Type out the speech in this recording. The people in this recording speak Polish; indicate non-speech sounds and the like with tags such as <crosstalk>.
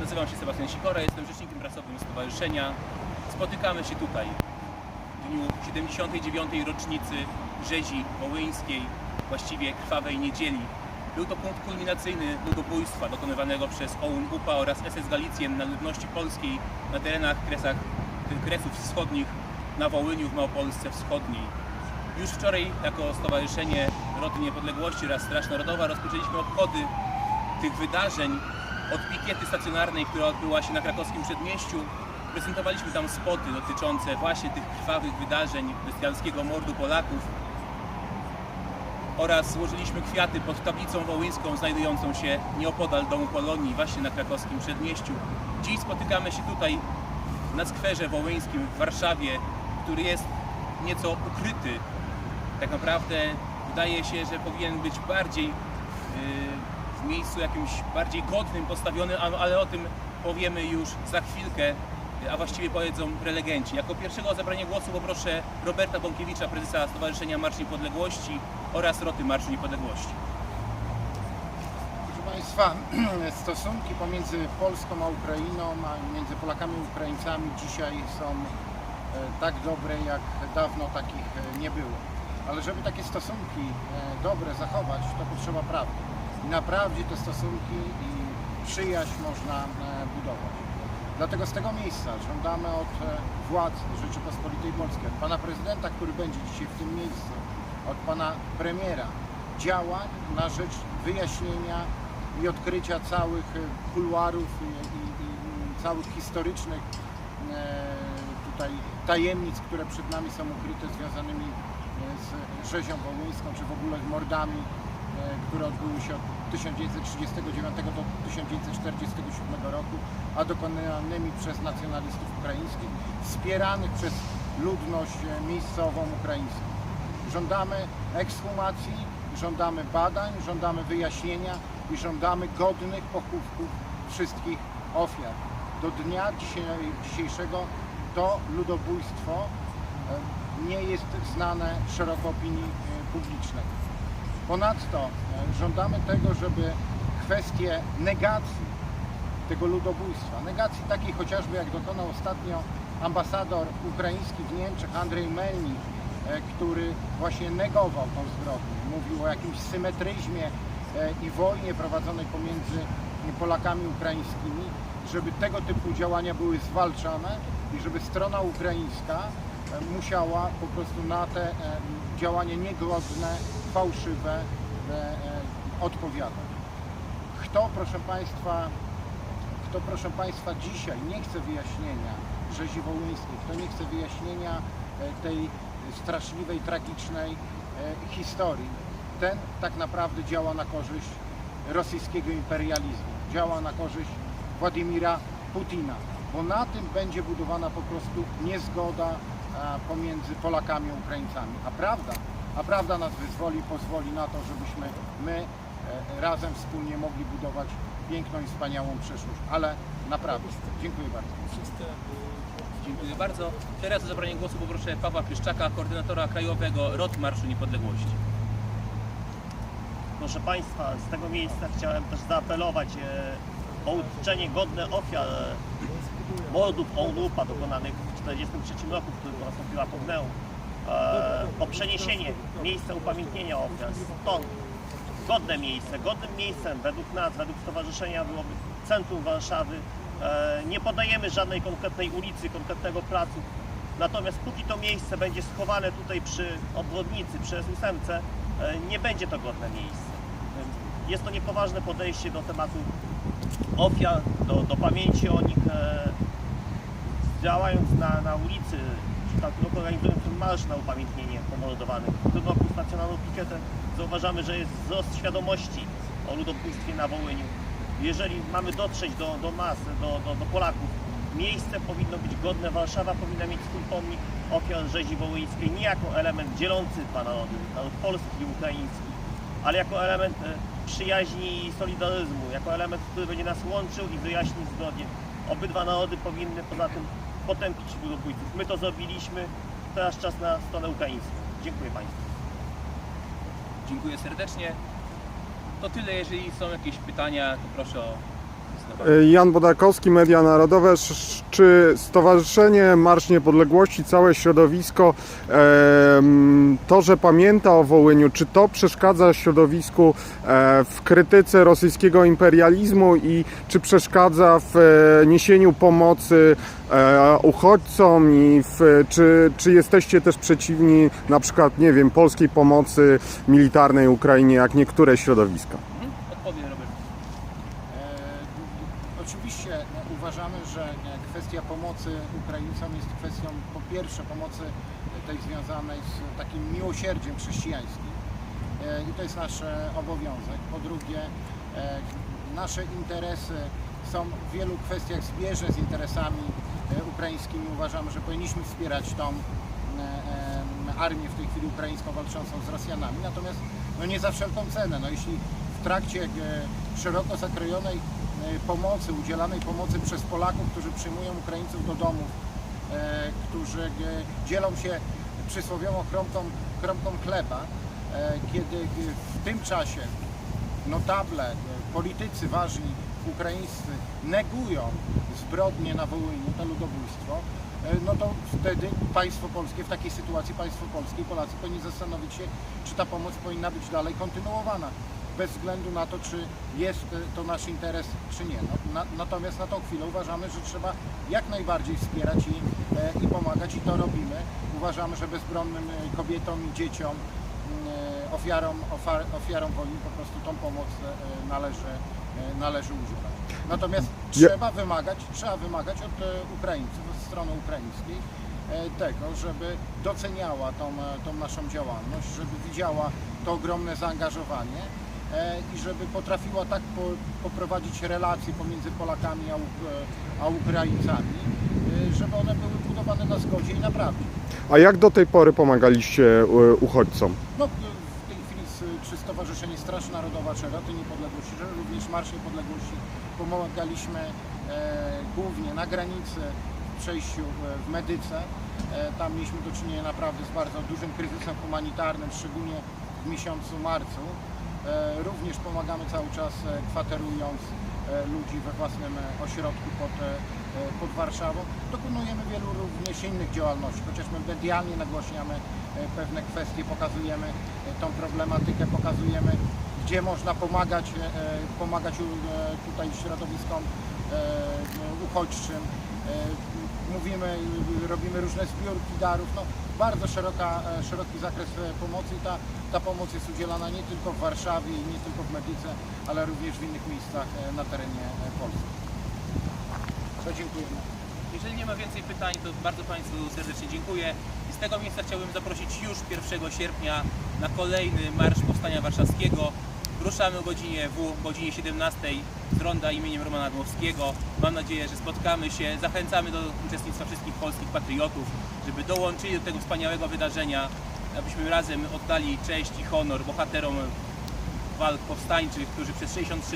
Nazywam się Sebastian Sikora, jestem rzecznikiem prasowym stowarzyszenia. Spotykamy się tutaj w dniu 79. rocznicy rzezi wołyńskiej, właściwie krwawej niedzieli. Był to punkt kulminacyjny ludobójstwa dokonywanego przez OUN UPA oraz SS Galicjen na ludności polskiej na terenach kresach, Kresów Wschodnich na Wołyniu w Małopolsce Wschodniej. Już wczoraj jako Stowarzyszenie Roty Niepodległości oraz Straż Narodowa rozpoczęliśmy obchody tych wydarzeń od pikiety stacjonarnej, która odbyła się na krakowskim przedmieściu. Prezentowaliśmy tam spoty dotyczące właśnie tych krwawych wydarzeń, bestialskiego mordu Polaków oraz złożyliśmy kwiaty pod tablicą wołyńską znajdującą się nieopodal Domu Polonii, właśnie na krakowskim przedmieściu. Dziś spotykamy się tutaj na skwerze wołyńskim w Warszawie, który jest nieco ukryty. Tak naprawdę wydaje się, że powinien być bardziej yy, miejscu jakimś bardziej godnym postawiony, a- ale o tym powiemy już za chwilkę, a właściwie powiedzą prelegenci. Jako pierwszego o zabranie głosu poproszę Roberta Bąkiewicza, prezesa Stowarzyszenia Marsz Niepodległości oraz Roty Marszu Niepodległości. Proszę Państwa, <clears throat> stosunki pomiędzy Polską a Ukrainą, a między Polakami i Ukraińcami dzisiaj są e, tak dobre, jak dawno takich e, nie było. Ale żeby takie stosunki e, dobre zachować, to potrzeba prawdy. I naprawdę te stosunki i przyjaźń można e, budować. Dlatego z tego miejsca żądamy od e, władz Rzeczypospolitej Polskiej, od pana prezydenta, który będzie dzisiaj w tym miejscu, od pana premiera, działań na rzecz wyjaśnienia i odkrycia całych e, kuluarów i, i, i całych historycznych tutaj tajemnic, które przed nami są ukryte związanymi z rzezią wołyńską, czy w ogóle mordami, które odbyły się od 1939 do 1947 roku, a dokonanymi przez nacjonalistów ukraińskich, wspieranych przez ludność e, miejscową ukraińską. Żądamy ekshumacji, żądamy badań, żądamy wyjaśnienia i żądamy godnych pochówków wszystkich ofiar. Do dnia dzisiejszego to ludobójstwo e, nie jest znane szeroko opinii e, publicznej. Ponadto e, żądamy tego, żeby kwestie negacji tego ludobójstwa, negacji takiej chociażby jak dokonał ostatnio ambasador ukraiński w Niemczech Andrzej Melnik, e, który właśnie negował tą zbrodnię. Mówił o jakimś symetryzmie e, i wojnie prowadzonej pomiędzy Polakami ukraińskimi, żeby tego typu działania były zwalczane i żeby strona ukraińska musiała po prostu na te e, działania niegodne, fałszywe e, e, odpowiadać. Kto, proszę Państwa, kto proszę Państwa dzisiaj nie chce wyjaśnienia rzezi wołyńskiej, kto nie chce wyjaśnienia e, tej straszliwej, tragicznej e, historii, ten tak naprawdę działa na korzyść rosyjskiego imperializmu, działa na korzyść Władimira Putina, bo na tym będzie budowana po prostu niezgoda e, pomiędzy Polakami a Ukraińcami. A prawda, a prawda nas wyzwoli, pozwoli na to, żebyśmy my e, razem wspólnie mogli budować piękną i wspaniałą przyszłość. Ale naprawdę, dziękuję bardzo. Dziękuję bardzo. Teraz o zabranie głosu poproszę Pawła Pieszczaka, koordynatora krajowego ROT Marszu Niepodległości. Proszę Państwa, z tego miejsca chciałem też zaapelować e, o uczczenie godne ofiar mordów ONUPA dokonanych w 1943 roku, w którym nastąpiła Pogneum, e, o przeniesienie miejsca upamiętnienia ofiar stąd. Godne miejsce, godnym miejscem według nas, według stowarzyszenia byłoby centrum Warszawy. E, nie podajemy żadnej konkretnej ulicy, konkretnego placu. Natomiast póki to miejsce będzie schowane tutaj przy obwodnicy, przy S8, e, nie będzie to godne miejsce. Jest to niepoważne podejście do tematu ofiar, do, do pamięci o nich. Działając na, na ulicy, czy tak roku organizując marsz na upamiętnienie pomordowanych, w tym roku stacjonarną pikietę, zauważamy, że jest wzrost świadomości o ludobójstwie na Wołyniu. Jeżeli mamy dotrzeć do, do mas, do, do, do Polaków, miejsce powinno być godne, Warszawa powinna mieć swój pomnik ofiar rzezi wołyńskiej, nie jako element dzielący dwa narody, naród polski i ukraiński, ale jako element e, przyjaźni i solidaryzmu, jako element, który będzie nas łączył i wyjaśnił zgodnie. Obydwa narody powinny poza tym potępić ludobójców. My to zrobiliśmy, teraz czas na stronę ukraińską. Dziękuję Państwu. Dziękuję serdecznie. To tyle, jeżeli są jakieś pytania, to proszę o Jan Bodakowski, Media Narodowe. Czy Stowarzyszenie Marsz Niepodległości, całe środowisko, to, że pamięta o Wołyniu, czy to przeszkadza środowisku e, w krytyce rosyjskiego imperializmu i czy przeszkadza w e, niesieniu pomocy e, uchodźcom i w, czy, czy jesteście też przeciwni na przykład, nie wiem, polskiej pomocy militarnej Ukrainie, jak niektóre środowiska? Mhm. Odpowie Robert. E, Oczywiście e, uważamy, że e, kwestia pomocy Ukraińcom jest kwestią po pierwsze pomocy tej związanej z takim miłosierdziem chrześcijańskim E, i to jest nasz e, obowiązek. Po drugie, e, nasze interesy są w wielu kwestiach zbieżne z interesami ukraińskimi. Uważamy, że powinniśmy wspierać tą armię w tej chwili ukraińską walczącą z Rosjanami. Natomiast no nie za wszelką cenę. No jeśli w trakcie szeroko zakrojonej pomocy, udzielanej pomocy przez Polaków, którzy przyjmują Ukraińców do domów, e, którzy e, dzielą się przysłowiową kromką, kromką chleba, e, kiedy w tym czasie notable, politycy ważni ukraińscy negują zbrodnie na Wołyniu, to ludobójstwo, no to wtedy państwo polskie, w takiej sytuacji państwo polskie i Polacy powinni zastanowić się, czy ta pomoc powinna być dalej kontynuowana, bez względu na to, czy jest e, to nasz interes, czy nie. No, na, natomiast na tą chwilę uważamy, że trzeba jak najbardziej wspierać i, e, i pomagać i to robimy. Uważamy, że bezbronnym e, kobietom i dzieciom e, ofiarom, ofar, ofiarom wojny po prostu tą pomoc e, należy, e, należy udzielać. Natomiast Ja- trzeba wymagać, trzeba wymagać od e, Ukraińców, od strony ukraińskiej tego, żeby doceniała tą, tą naszą działalność, żeby widziała to ogromne zaangażowanie i żeby potrafiła tak po, poprowadzić relacje pomiędzy Polakami a, Uk- a Ukraińcami, e, żeby one były budowane na zgodzie i na prawdzie. A jak do tej pory pomagaliście e, uchodźcom? No, w tej chwili czy Stowarzyszenie Straż Narodowa, czy Roty Niepodległości, również Marsz Niepodległości pomagaliśmy e, głównie na granicy, w przejściu e, w Medyce. E, tam mieliśmy do czynienia naprawdę z bardzo dużym kryzysem humanitarnym, szczególnie w miesiącu marcu. E, również pomagamy cały czas e, kwaterując e, ludzi we własnym ośrodku pod, pod Warszawą. Dokonujemy wielu również innych działalności, chociaż my medialnie nagłaśniamy e, pewne kwestie, pokazujemy tą problematykę, pokazujemy gdzie można pomagać, pomagać tutaj środowiskom uchodźczym. Mówimy, robimy różne zbiórki darów. No, bardzo szeroka, szeroki zakres pomocy ta, ta pomoc jest udzielana nie tylko w Warszawie i nie tylko w Medyce, ale również w innych miejscach e, na terenie e, Polski. To dziękujemy. Jeżeli nie ma więcej pytań, to bardzo Państwu serdecznie dziękuję. I z tego miejsca chciałbym zaprosić już 1 sierpnia na kolejny Marsz Powstania Warszawskiego. Ruszamy o godzinie W, godzinie 17 z ronda imieniem Romana Dmowskiego. Mam nadzieję, że spotkamy się. Zachęcamy do uczestnictwa wszystkich polskich patriotów, żeby dołączyli do tego wspaniałego wydarzenia, abyśmy razem oddali cześć i honor bohaterom walk powstańczych, którzy przez 63